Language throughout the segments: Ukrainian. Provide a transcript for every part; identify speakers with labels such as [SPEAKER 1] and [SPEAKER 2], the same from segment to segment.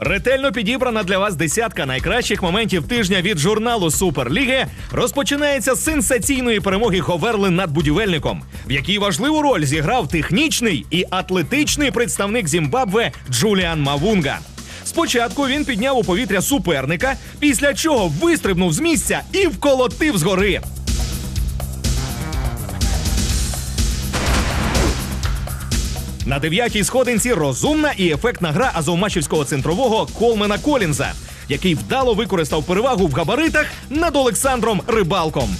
[SPEAKER 1] Ретельно підібрана для вас десятка найкращих моментів тижня від журналу Суперліги розпочинається з сенсаційної перемоги Ховерли над будівельником, в якій важливу роль зіграв технічний і атлетичний представник Зімбабве Джуліан Мавунга. Спочатку він підняв у повітря суперника, після чого вистрибнув з місця і вколотив згори. На дев'ятій сходинці розумна і ефектна гра азовмачівського центрового Колмена Колінза, який вдало використав перевагу в габаритах над Олександром Рибалком.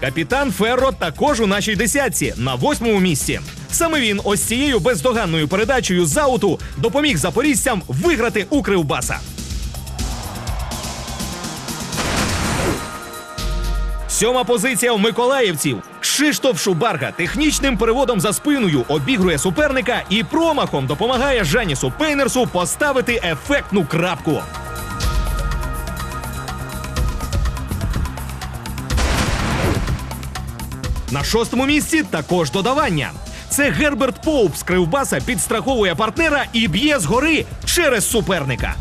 [SPEAKER 1] Капітан Ферро також у нашій десятці на восьмому місці. Саме він ось цією бездоганною передачею з ауту допоміг запорізцям виграти у Кривбаса. Сьома позиція у миколаївців. Кшиштоф Шубарга технічним переводом за спиною обігрує суперника і промахом допомагає Жанісу Пейнерсу поставити ефектну крапку. На шостому місці також додавання. Це Герберт Поуп з Кривбаса підстраховує партнера і б'є згори через суперника.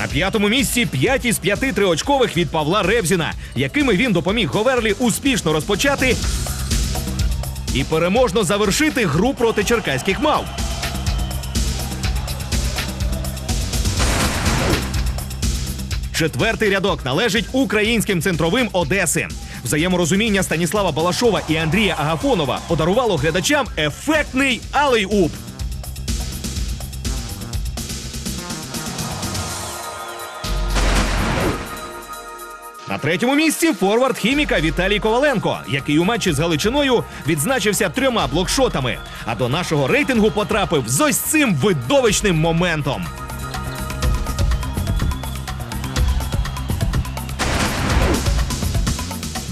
[SPEAKER 1] На п'ятому місці 5 із 5 триочкових від Павла Ревзіна, якими він допоміг Говерлі успішно розпочати і переможно завершити гру проти черкаських мав. Четвертий рядок належить українським центровим Одеси. Взаєморозуміння Станіслава Балашова і Андрія Агафонова подарувало глядачам ефектний алей-уп. На третьому місці форвард хіміка Віталій Коваленко, який у матчі з Галичиною відзначився трьома блокшотами. А до нашого рейтингу потрапив з ось цим видовищним моментом.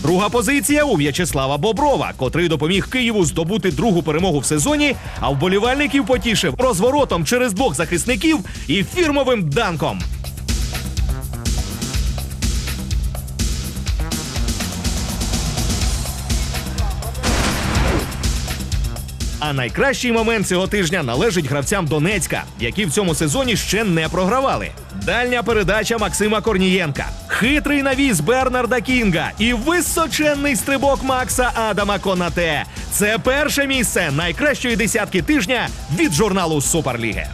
[SPEAKER 1] Друга позиція у В'ячеслава Боброва, котрий допоміг Києву здобути другу перемогу в сезоні, а вболівальників потішив розворотом через двох захисників і фірмовим данком. А найкращий момент цього тижня належить гравцям Донецька, які в цьому сезоні ще не програвали. Дальня передача Максима Корнієнка, хитрий навіс Бернарда Кінга і височенний стрибок Макса Адама Конате. Це перше місце найкращої десятки тижня від журналу Суперліги.